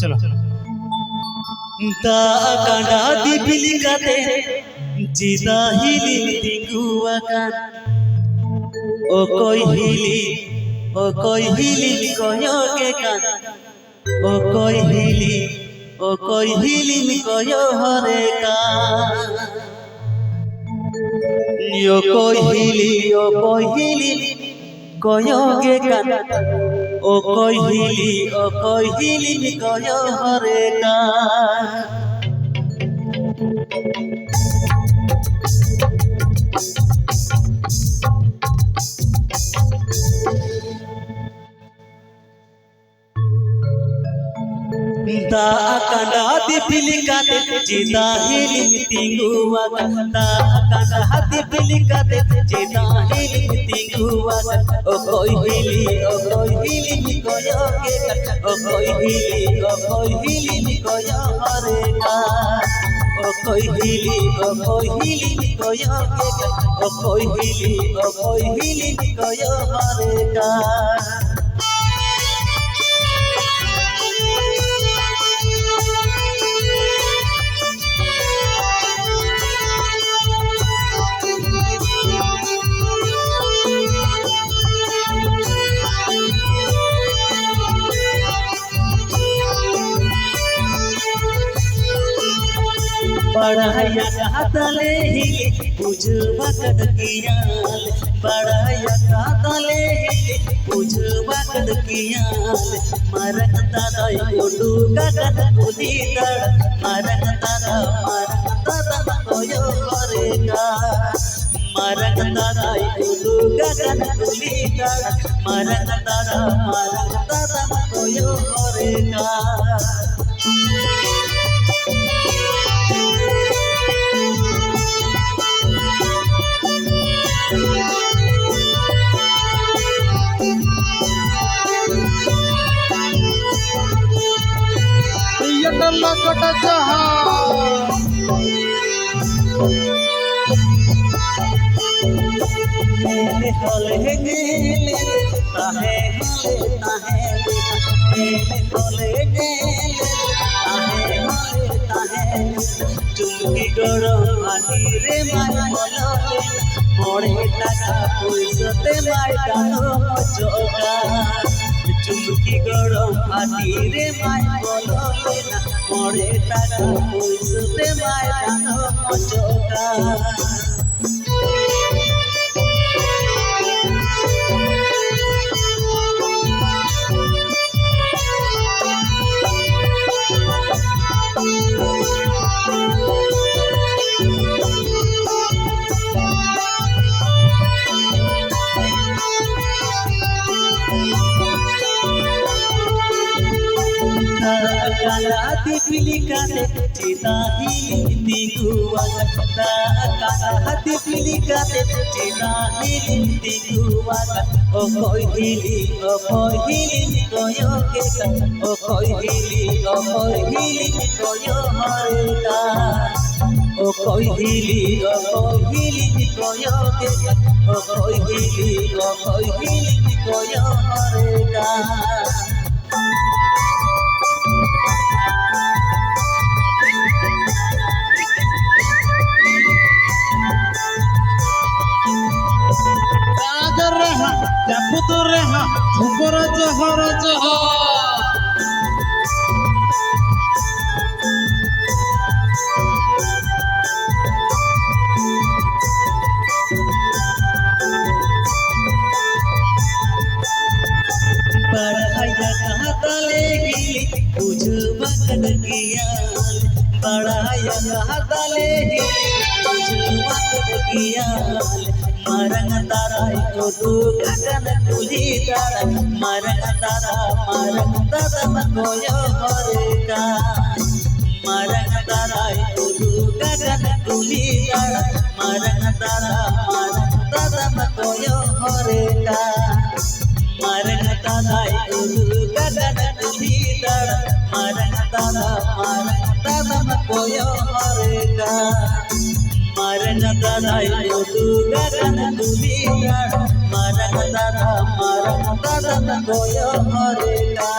চলো। তা কাঁডা দিবিলি কাতে জিদা হিলি তিগুয়া কান ও কই হিলি, ও কই হিলি কয়কে কান ও কই হিলি, ও কই হিলি কয় হরে কান ও কই হিলি, ও কই হিলি কয়কে কান ও কই হিলি ও কই হিলি কয় হরে কান da kanda di pilikate jita hiling tinguwa da kanda hati pilikate jita hiling tinguwa o koi hili o hili ni koyo ke o koi hili o koi hili ni koyo hare ka o koi hili o koi hili ni koyo ke o koi hili o koi hili ni koyo hare ka पढ़ाया कातले ही पूजवा कदकियाल पढ़ाया कातले ही पूजवा कदकियाल मरक दादा कोडू गगन पुनी तड़ मरक दादा मरक दादा कोयो करेगा मरक दादा লকট হল গেলে তাহে তাহে হল গেলে চুমকি গরম মাটিরে মারল পড়ে টাকা পয়সাতে মার টানো চুমকি গরম মাটি রে মাই বললে না পড়ে টাকা পয়সাতে মাই টানো চোকা কালাতি পিলিকাতে চিতাহি তিগুয়া কালাতি পিলিকাতে চিতাহি তিগুয়া ও কইহিলি ও কইহিলি কয়কে ও কইহিলি ও কইহিলি কয় হরকা ও জাপুত রেহা উপর জহর জহ पढ़ाया कहाँ तले गिली बुझवा कदकियाल మరణ తరాయి చోటు గగన తులి తర మరణ తర మరణ తర కోయో హరికా మరణ తరాయి చోటు గగన తులి తర మరణ తర మరణ తర కోయో హరికా మరణ తరాయి చోటు గగన తులి తర మరణ తర మరణ తర కోయో హరికా మరణ దాదాయో దుగరణ దుబీర మరణ దాదా మరణ దాదా కోయో హరేగా